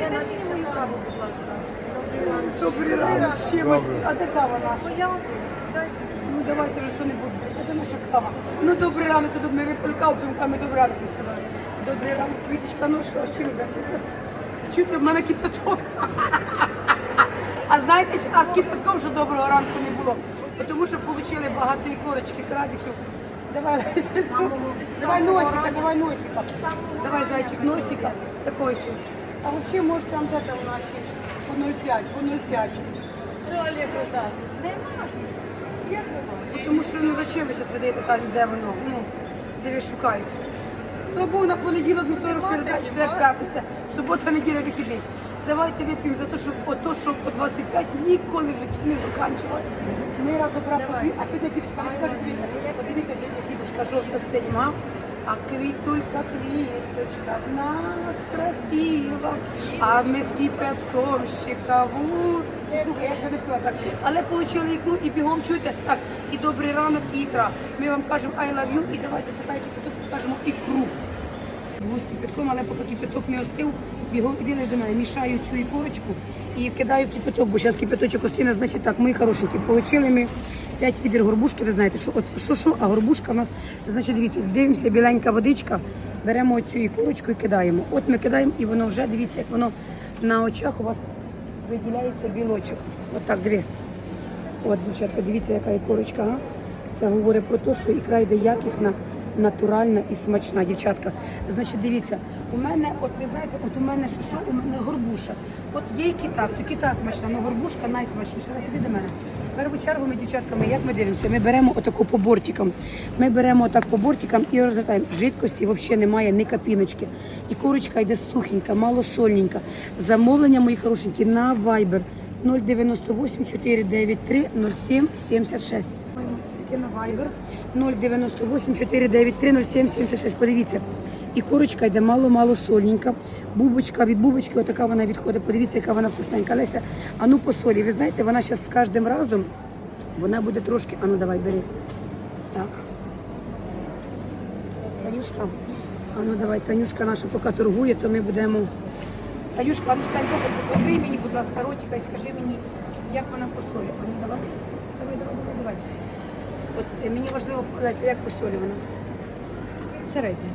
Дайте мою каву, будь ласка. Добрий ранок, ще ми. А де кава наша? Дайте. Ну давайте ви що-небудь. А де наша кава? Ну добрий ранок, то ми випили каву, тому каву, ми добрий ранок не сказали. Добрий ранок, квіточка, ну що, з чим ви? Чуєте, в мене кипяток. А знаєте, а з кипятком, що доброго ранку не було? Тому що отримали багато ікорочки, крабиків. Давай, давай носика, давай носика. Давай, зайчик, носика. Такой все. А вообще, может, там где-то у нас есть по 0,5, по 0,5. Що Олег так? Як нема? Тому що, ну зачем ви зараз видаєте там, де воно? Ну, де ви шукаєте? То був на понеділок, вівторок, середа, четвер, п'ятниця, субота, неділя, вихідний. Давайте вип'ємо за те, щоб ото, що по 25 ніколи в житті не закінчилось. Мира, добра, подві. А сьогодні квіточка, не скажи, дивіться, подивіться, сьогодні квіточка жовта з синім, а? А квітулька, квіточка в нас красива, а ми з кипятком ще каву. Слухай, я ще не пила так. Але отримали ікру і бігом чуєте, так, і добрий ранок, ікра. Ми вам кажемо I love you і давайте питайте, тут покажемо ікру. З кипятком, але поки кипяток не остив, бігом ідили до мене, мішаю цю ікорочку і кидаю в кипяток, бо зараз кипяточок остине, значить так, мої хорошенькі, получили ми 5 відер горбушки, ви знаєте, що от що, що, а горбушка в нас, значить, дивіться, дивимося, біленька водичка, беремо цю ікорочку і кидаємо. От ми кидаємо, і воно вже, дивіться, як воно на очах у вас виділяється білочок. От так, диви. От, дівчатка, дивіться, яка ікорочка. А? Це говорить про те, що ікра йде якісна, натуральна і смачна, дівчатка. Значить, дивіться, у мене, от ви знаєте, от у мене що, що? у мене горбуша. От є і кита, все кита смачна, але горбушка найсмачніша. Ви сиди до мене. В першу чергу ми, дівчатками, як ми дивимося? Ми беремо отаку по бортикам. Ми беремо отак по бортикам і розвертаємо. Жидкості взагалі немає ні капіночки. І курочка йде сухенька, малосольненька. Замовлення, мої хорошенькі, на Viber 098 493 07 76. Таке на Viber 098 493 07 76. Подивіться. І курочка йде мало-мало сольненька. Бубочка від бубочки, отака вона відходить. Подивіться, яка вона вкусненька. Леся, а ну по солі. Ви знаєте, вона зараз з кожним разом, вона буде трошки. А ну давай, бери. Так. Танюшка. А ну давай, Танюшка наша поки торгує, то ми будемо. Танюшка, а ну стань боком, покажи мені, будь ласка, ротика і скажи мені, як вона по солі. А ну давай. Е, мені важливо, Леся, як по вона. Середня.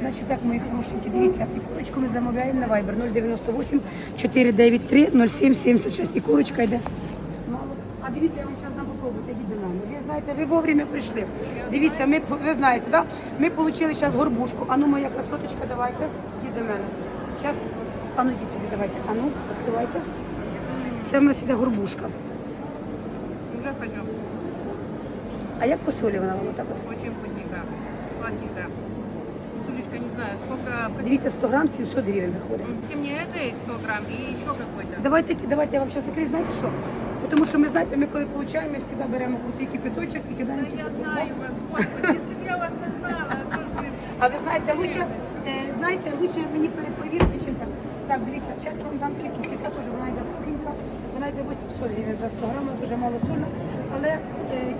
Значить, так, мої хорошенькі, дивіться, і курочку ми замовляємо на Viber 098 493 0776. І курочка йде. А дивіться, я вам зараз дам попробувати, йдіть до мене. Ви знаєте, ви вовремя прийшли. Дивіться, ми, ви знаєте, да? ми отримали зараз горбушку. А ну, моя красоточка, давайте, йдіть до мене. Зараз, а ну, йдіть сюди, давайте. А ну, відкривайте. Це в нас іде горбушка. Уже хочу. А як по солі вона вам так? от? Очень вкусненько. Сладенько. Светулечка, не знаю, сколько... Дивіться, 100 грам 700 гривень виходить. Где мне это и 100 грамм, и еще какой-то. Давайте, давайте я вам зараз накрию, знаєте що? Тому що ми знаєте, ми коли получаємо, ми завжди беремо крутий кипяточок і кидаємо Да я кипяток. знаю вас, Господи, если бы я вас не знала, то ж вы- А ви знаєте, лучше, е, знаєте, лучше мені перепровірити, чим так. Так, дивіться, зараз вам дам кіту. Кіта теж вона йде сухенька, вона йде 800 гривень за 100 грамів, дуже мало сольна. Але е,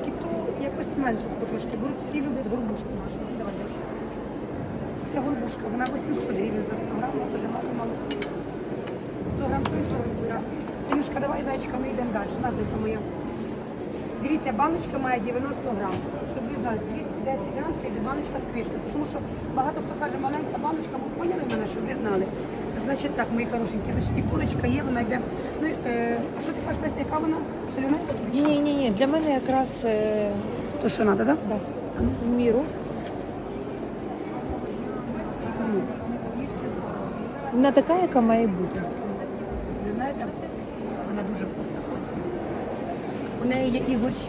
кіту якось менше потрошки беруть, всі люблять горбушку нашу. Давай далі. Це горбушка, вона 800 гривень за 100 грамів, дуже мало мало сольна. 100 грам 40 грам. Танюшка, давай, зайчика, ми йдемо далі. Назика моя. Дивіться, баночка має 90 грам. Щоб ви знали, 210 грам це йде баночка з кришкою. Тому що багато хто каже, маленька баночка, ви поняли мене, щоб ви знали. Значить так, мої хорошенькі, значить і курочка є, вона йде. Е, що ти кажеш, Леся, яка вона? Ні, ні, ні. Для мене якраз е, То що треба, так? да, в міру. Вона така, яка має бути. Ви знаєте, вона дуже вкусна. У неї є і горчі.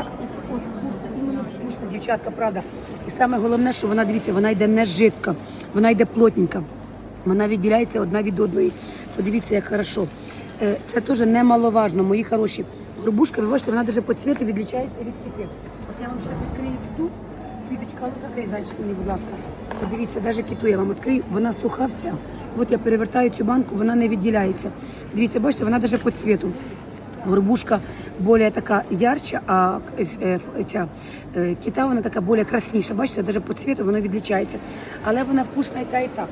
От вкусно, іменно вкусно, дівчатка, правда. І саме головне, що вона, дивіться, вона йде не жидка, вона йде плотненька. Вона відділяється одна від одної. Подивіться, як хорошо. Е, Це теж немаловажно, мої хороші. Горбушка, ви бачите, вона навіть по цвіту відлічається від кипи. От я вам зараз відкрию кіту. Квіточка, ну закрий зайчик мені, будь ласка. Подивіться, навіть кіту я вам відкрию, вона суха вся. От я перевертаю цю банку, вона не відділяється. Дивіться, бачите, вона навіть по цвіту. Горбушка більш така ярча, а е, е, ця кита вона така більш красніша. Бачите, навіть по цвіту воно відлічається. Але вона вкусна і та, і та.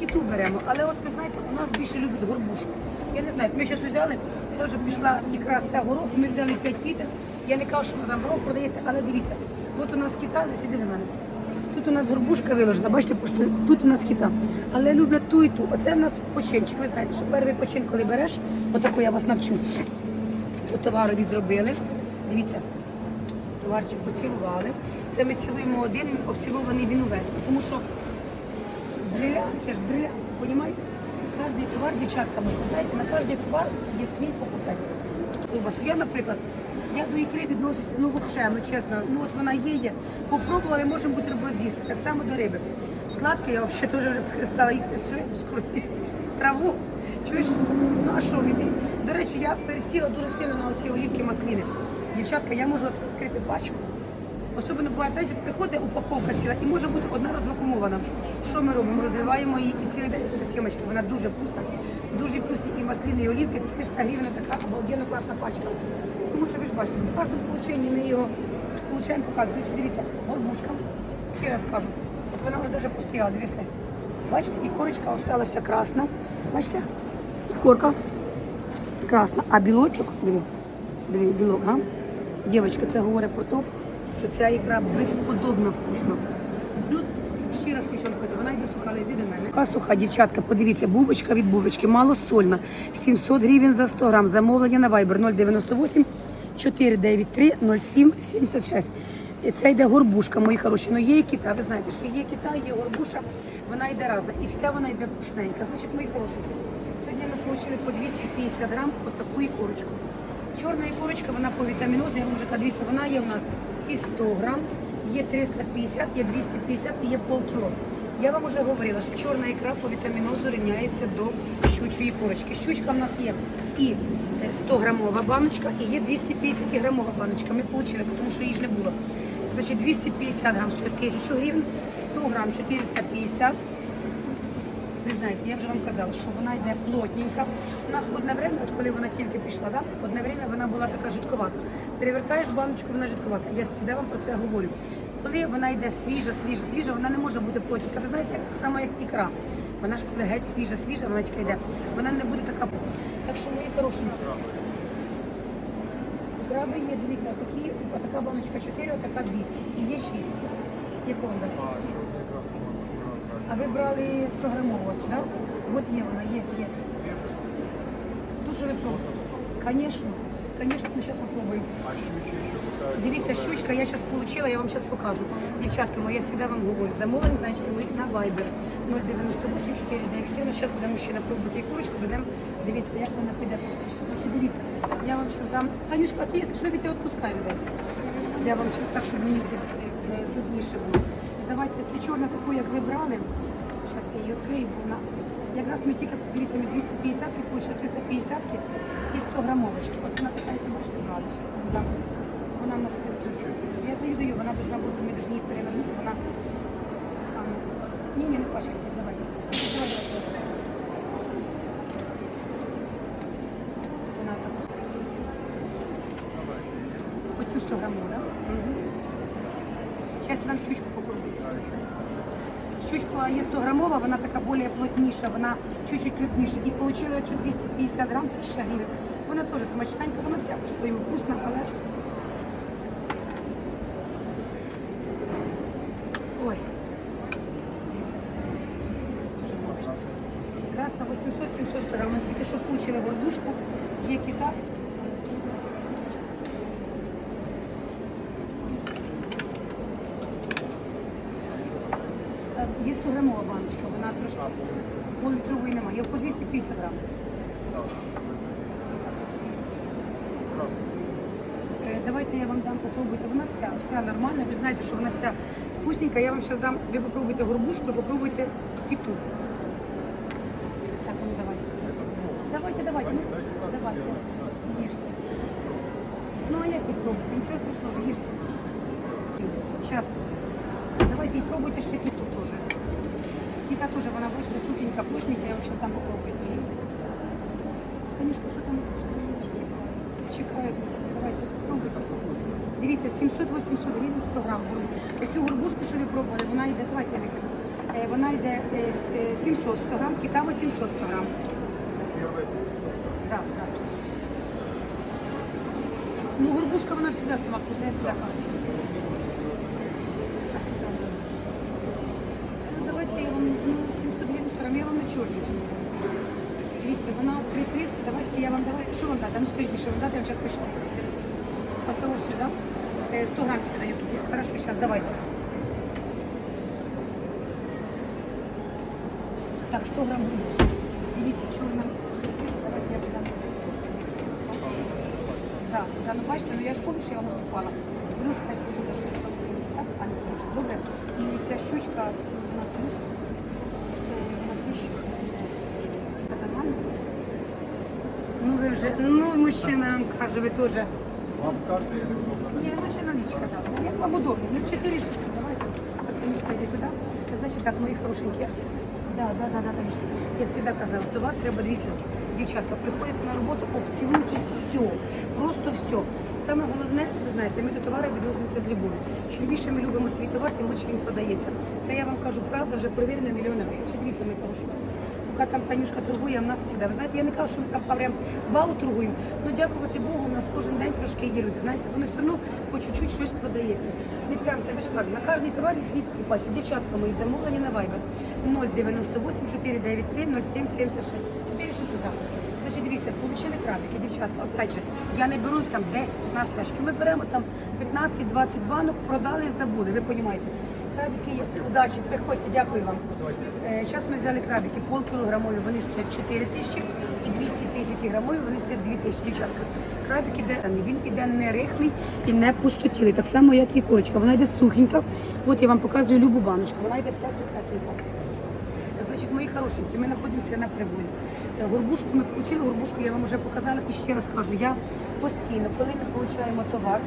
Його киту беремо, але от ви знаєте, у нас більше люблять горбушку. Я не знаю, ми зараз взяли, це вже пішла ікра, це горох, ми взяли 5 пітер. Я не кажу, що там горох продається, але дивіться, от у нас кита, не сиди на мене. Тут у нас горбушка виложена, бачите, просто тут у нас кита. Але люблять ту і ту. Оце в нас починчик. Ви знаєте, що перший почин, коли береш, отаку я вас навчу. Товарові зробили. Дивіться, товарчик поцілували. Це ми цілуємо один, обцілований він увесь. Тому що брилянт, це ж брилянт, розумієте? Кожний товар, дівчатка, ви знаєте, на кожний товар є свій покупець. Я, наприклад, я до ікри відноситься, ну взагалі, ну чесно, ну от вона є, є. Попробували, можемо бутерброд з'їсти. Так само до риби. Сладке я взагалі теж вже перестала їсти, що скоро їсти. Траву. Чуєш? Ну а що від До речі, я пересіла дуже сильно на оці олівки масліни. Дівчатка, я можу оце відкрити пачку. Особливо буває, знаєш, приходить упаковка ціла і може бути одна розвакумована. Що ми робимо? Розриваємо її і цілий день до сімочки. Вона дуже вкусна, дуже вкусні і масліни, і олівки, 300 гривень така обалденно класна пачка. Тому що ви ж бачите, в кожному полученні ми його получаємо показуємо. Дивіться, горбушка. Ще раз кажу, от вона вже даже постояла, дивіться. Бачите, і корочка осталася красна. Бачите? Корка красна, а білочок, диви, білок, га? Дівчатка, це говорить про те, що ця ікра безподобно вкусна. Плюс, ще раз хочу вам сказати, вона суха, дівчатка, подивіться, бубочка від бубочки, малосольна, 700 гривень за 100 грам, замовлення на Viber 098 493 07 76. І Це йде горбушка, мої хороші. Ну є і кита, ви знаєте, що є кита, є горбуша, вона йде разна. І вся вона йде вкусненька. Значить, мої хороші, сьогодні ми отримали по 250 грам от таку ікорочку. Чорна ікорочка, вона по вітамінозі, я вам вже дивіться, вона є у нас і 100 грам, є 350, є 250 і є полкіло. Я вам вже говорила, що чорна ікра по вітамінозу рівняється до щучої корочки. Щучка в нас є і 100 грамова баночка, і є 250 грамова баночка. Ми отримали, тому що її ж не було. Значить, 250 грам стоїть 1000 гривень, 100 грам 450. Ви знаєте, я вже вам казала, що вона йде плотненька. У нас одне время, от коли вона тільки пішла, да, одне время вона була така жидковата. Перевертаєш баночку, вона жидковата. Я завжди вам про це говорю. Коли вона йде свіжа, свіжа, свіжа, вона не може бути плотненька. Ви знаєте, як, так само, як ікра. Вона ж коли геть свіжа, свіжа, вона тільки йде. Вона не буде така. Так що мої хорошенькі. Краби є, дивіться, такі, отака баночка 4, отака 2. І є 6. Яку вам дати? А ви брали 100 грамову, так? Да? От є вона, є, є. Дуже ви пробуєте. Звісно, звісно, ми зараз попробуємо. Дивіться, щучка я зараз отримала, я вам зараз покажу. Дівчатки, мої, я завжди вам говорю, замовлені, значить, ви на Viber 098 493. Зараз будемо ще напробувати і курочку, будемо дивитися, як вона піде. Значить, дивіться, я вам зараз дам. Танюшка, а ти, якщо що, ти відпускай людей. Я вам зараз так, щоб мені тут, е, видніше було. Давайте, це чорна таку, як ви брали. Зараз я її відкрию, бо вона... Якраз ми тільки, дивіться, ми 250 получили 350 і 100 грамовочки. От вона така, як бачите, дам. Вона в нас присутня. Я даю, даю, вона должна бути, ми должны її перевернути, вона... Ні, ні, не пачкайтесь, давай. Вона так. Оцю 100 грамов, да? Угу. Зараз нам щучку попробуємо. Щучка є 100 грамова, вона така більш плотніша, вона чуть-чуть крупніша. І отримали цю 250 грам, 1000 гривень. Вона теж смачненька, вона вся по-своєму вкусна, але... Ой. Дуже бачите. Красна 800-700 грам. Ми тільки що получили горбушку, є кита. Е, Є 100 грамова баночка, вона трошки пол-літрової немає. Є по 250 грам. Давайте я вам дам попробуйте. Вона вся, вся нормальна. Ви знаєте, що вона вся вкусненька. Я вам зараз дам, ви попробуйте горбушку і попробуйте кіту. Так, ну давайте. Давайте, давайте, ну давайте. Їжте. Ну а як ви пробуєте? Нічого страшного, їжте. Зараз. Давайте і пробуйте ще кіту теж. Кита теж, вона бачите, сухенька, плотненька, я вам зараз дам попробуйте. Танюшка, що там? Чекають. Дивіться, 700-800 гривень 100 грам. Оцю горбушку, що ви пробували, вона йде, давайте. Е, Вона йде е, с- е, 700 100 грам, кита 800 100 грам. Да, да. Ну, горбушка, вона всегда сама вкусна, я всегда кажу. Ну, давайте я вам, ну, 700 гривень 100 грам, я вам на чорні. Дивіться, вона 3300, давайте я вам, давайте, що вам дати? Ну, скажіть, що вам дати, я вам зараз почитаю. Оце ось сюди. Е, 100 грамчика даю тут. Хорошо, зараз, давайте. Так, 100 грам горбушки. Дивіться, чорна. Давайте я подам. Так, да, ну бачите, ну я ж помню, що я вам уступала. Плюс хай це буде 650, а не 700. Добре? І ця щучка на плюс на 1000. Це нормально? Ну ви вже, ну мужчина вам каже, ви теж. Вам карта или удобно? Лучше наличка, да. Ну, Як вам удобно. Ну, 4 штуки, давайте. Так, Танюшка, йди туди. Значить так, мої хорошенькі, я всі... Да, да, да, да, Танюшка. Я завжди казала, товар треба, дивіться, дівчатка, приходите на роботу, обцілуйте все, просто все. Саме головне, ви знаєте, ми до товару відносимося з любов'ю. Чим більше ми любимо свій товар, тим лучше він продається. Це я вам кажу, правда, вже перевірено мільйонами. Чи дивіться, ми хороші. Поки там Танюшка торгує, а в нас завжди. Ви знаєте, я не кажу, що ми там прям вау торгуємо. Ну дякувати Богу, у нас кожен день трошки є люди. Знаєте, вони все одно по чуть-чуть щось продається. Не прям тебе ж кажу, на кожний товар є свій. Дівчатка мої замовлення на Viber 098 493 0776. Чотири що сюди. Значить, дивіться, получили крабики, дівчатка. Опять же, я не беру там 10-15 ящиків. Ми беремо там 15-20 банок, продали забули. Ви розумієте? Крабики є. Удачі, приходьте, дякую вам. Зараз ми взяли крабики, полкілограмові, вони стоять 4 тисячі і 250 грамові, вони стоять 2 тисячі. Дівчатка, крабик іде, він іде не рихлий і не пустотілий, так само, як і курочка. Вона йде сухенька. От я вам показую любу баночку, вона йде вся сухесенька. Значить, мої хорошенькі, ми знаходимося на привозі. Е, Горбушку ми отримали, горбушку я вам вже показала і ще раз кажу, я постійно, коли ми отримуємо товар,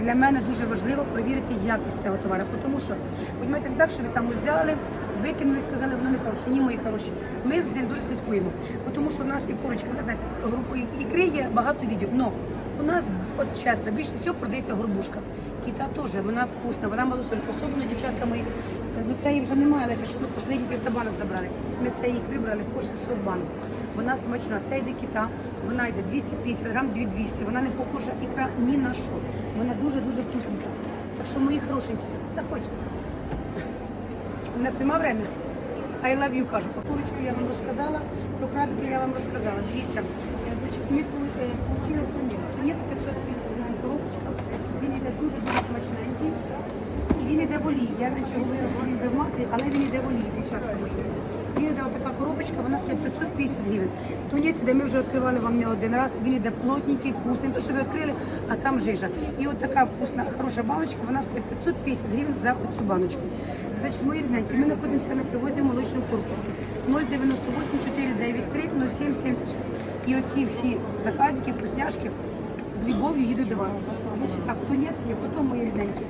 для мене дуже важливо перевірити якість цього товару. Тому що, розумієте, не так, що ви там взяли, викинули, сказали, воно не хороше. Ні, мої хороші. Ми з цим дуже слідкуємо. Тому що в нас і курочка, ви знаєте, групу ікри є багато відео. Но у нас, от чесно, більше всього продається горбушка. Кіта теж, вона вкусна, вона малосолька, особливо дівчатка мої. Ну цієї вже немає, Леся, що ми останні 300 банок забрали. Ми цієї ікри брали по 600 банок. Вона смачна. Це йде кита, вона йде 250 грам, 2200. Вона не похожа ікра ні на що. Вона дуже-дуже вкусненька. Так що, мої хорошенькі, заходь. У нас нема времени. I love you, кажу. Про курочку я вам розказала, про крабики я вам розказала. Дивіться, я значить, ми е, отримали тунець. Тунець 550 грам коробочка. Він йде дуже-дуже смачненький. І він йде в олії. Я що він йде в маслі, але він йде в олії, дівчатка. Він йде отака коробочка, вона стоїть 550 гривень. Тунець, де ми вже відкривали вам не один раз, він йде плотненький, вкусний. Не то, що ви відкрили, а там жижа. І от така вкусна, хороша баночка, вона стоїть 550 гривень за оцю баночку. Значить, мої рідненькі, ми знаходимося на привозі в молочному корпусі 098 493 0776. І оці всі заказики, вкусняшки з любов'ю їдуть до вас. Значить, так, тунець є, потім мої рідненькі.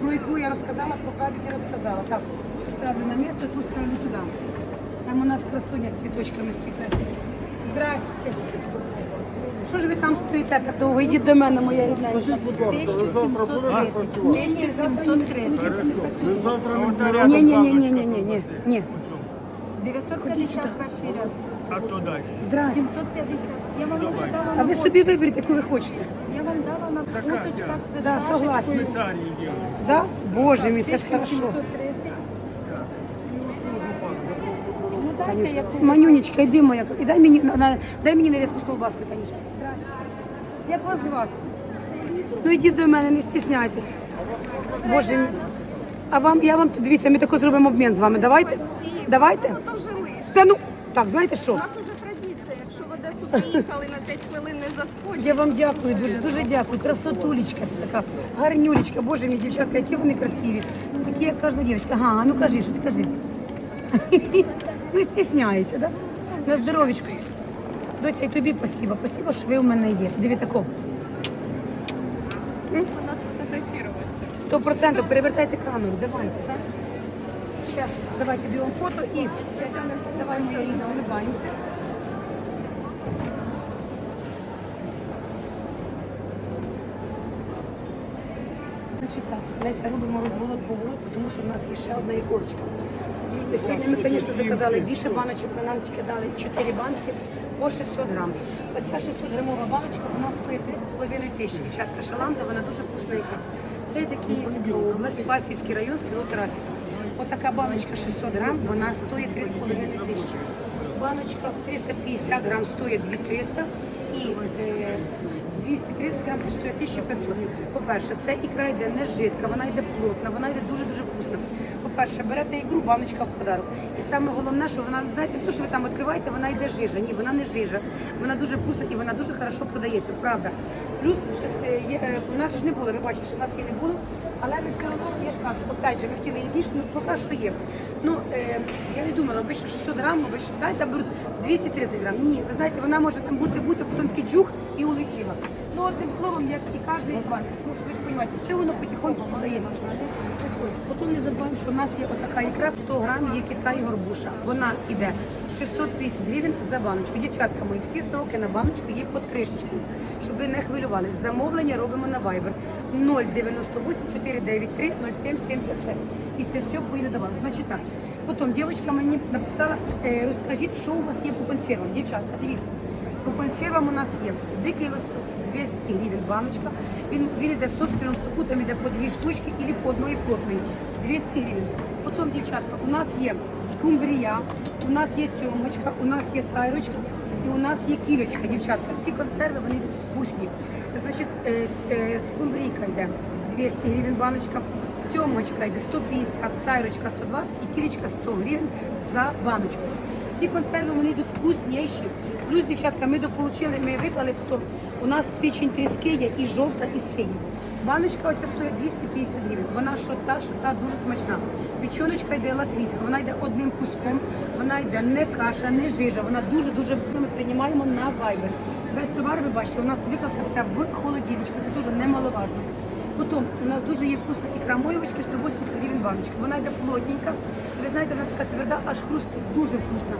Про ікру я розказала, про крабики розказала. Так, цю ставлю на місце, ту ставлю туди. Там у нас красуня з цвіточками стоїть. Леся. Здрасте. Що ж ви там стоїте так довго? Йдіть до мене, моя рідненька. Скажіть, будь ласка, ви завтра будете працювати? 1730. Ви завтра не будете Ні, ні, ні, ні, ні, ні, ні, ні. 950 перший ряд. А кто дальше? Здрасте. 750. Я вам вже дала А на ви собі виберіть, яку ви хочете. Я вам дала уточка Да, согласна. фісташечкою. Швейцарии делают. Да? Боже мій, це ж хорошо. 1730. Ну дайте яку. Манюнечка, йди моя. І дай мені, на- на- дай мені нарізку з колбаскою, Танюшка. Як вас звати? Ну йдіть до мене, не стісняйтесь. Боже мій. А вам, я вам тут, дивіться, ми тако зробимо обмін з вами. Давайте? Давайте? Ну, то вже лиш. Та ну, так, знаєте що? Нас уже традиція. Якщо в Одесу приїхали на 5 хвилин не заскочить. Я вам дякую, дуже дуже дякую. Красотулечка ти така, гарнюлечка, боже мій дівчатка, які вони красиві. Такі, як кожна дівчинка. Ага, ну кажи щось, скажи. Ну, стісняється, да? На здоров'ячку. Доця, і тобі спасибо. Спасибо, що ви у мене є. Диви тако. У нас. Сто процентів перевертайте камеру, давайте. Зараз, давайте бігом фото і давай Інна, улыбаємося. Так, Леся, робимо розворот поворот, тому що в нас є ще одна ікорочка. Дивіться, сьогодні ми, звісно, заказали більше баночок, але нам тільки дали 4 банки по 600 грам. Оця 600 грамова баночка у нас стоїть 3,5 тисячі. Дівчатка шаланда, вона дуже вкусна ікра. Це йде Київська область, Фастівський район, село Тарасів. Отака баночка 600 грам, вона стоїть 3,5 тисячі. Баночка 350 грам стоїть 2300 і е, 230 грам стоїть 1500. По-перше, це ікра йде не жидка, вона йде плотна, вона йде дуже-дуже вкусна. По-перше, берете ікру, баночка в подарок. І саме головне, що вона, знаєте, не то, що ви там відкриваєте, вона йде жижа. Ні, вона не жижа. Вона дуже вкусна і вона дуже хорошо продається, правда. Плюс е, е, у нас ж не було, ви бачите, що у нас її не було, але ми все одно, я ж кажу, опять же, ми хотіли її більше, ну поки що є. Ну, е, я не думала, обично 600 грам, обично, дайте беруть 230 грам. Ні, ви знаєте, вона може там бути, бути, потім такий джух і улетіла. Ну, одним словом, як і кожен банк. Ну, що ви ж розумієте, все воно потихоньку подається. Потім не забуваємо, що в нас є отака ікра 100 грам, є Китай горбуша. Вона йде 650 гривень за баночку. Дівчатка мої, всі строки на баночку є під кришечкою, щоб ви не хвилювались. Замовлення робимо на Viber 098 493 0776. І це все поїде до. Значить так. Потім дівчинка мені написала, е, розкажіть, що у вас є по консервам. Дівчатка, дивіться. По консервам у нас є дикий лосось 200 гривень баночка. Він, він йде в собственному соку, там йде по дві штучки або по одної плотної. 200 гривень. Потім, дівчатка, у нас є скумбрія, у нас є сьомочка, у нас є сайрочка і у нас є кілечка, дівчатка. Всі консерви вони вкусні. Значить, е, е, скумбрійка йде 200 гривень баночка, сьомочка йде 150, сайрочка 120 і кілечка 100 гривень за баночку. Всі консерви вони йдуть вкусніші. Плюс, дівчатка, ми дополучили, ми виклали, то у нас печень тріски є і жовта, і синя. Баночка оця стоїть 250 гривень. Вона що та, що та дуже смачна. Печоночка йде латвійська, вона йде одним куском, вона йде не каша, не жижа. Вона дуже-дуже ми приймаємо на вайбер. Без товару, ви бачите, у нас викладка вся в холодильничку, це дуже немаловажно. Потім у нас дуже є вкусна ікра моєвочки, 180 гривень баночка. Вона йде плотненька. Ви знаєте, вона така тверда, аж хрустить, дуже вкусна.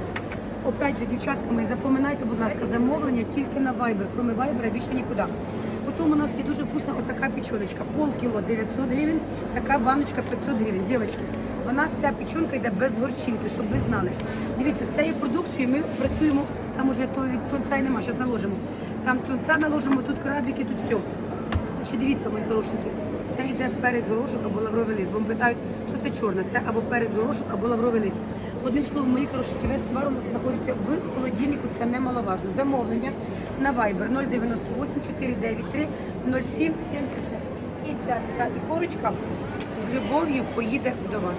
Опять же, дівчатка, мої, запам'ятайте, будь ласка, замовлення тільки на Viber. Кроме Viber більше нікуди. Потім у нас є дуже вкусна отака печоночка. Пол кіло 900 гривень, така баночка 500 гривень. Дівчатки, вона вся печонка йде без горчинки, щоб ви знали. Дивіться, з цією продукцією ми працюємо, там уже то- тонця й нема, зараз наложимо. Там тонця наложимо, тут крабики, тут все. Значить, дивіться, мої хорошенькі, це йде перець горошок або лавровий лист. Бо ми питають, що це чорне, це або перець горошок, або лавровий лист. Одним словом, мої хорошенькі, весь товар у нас знаходиться в холодильнику, це немаловажно. Замовлення на Viber 098 493 0776. І ця вся ікорочка з любов'ю поїде до вас.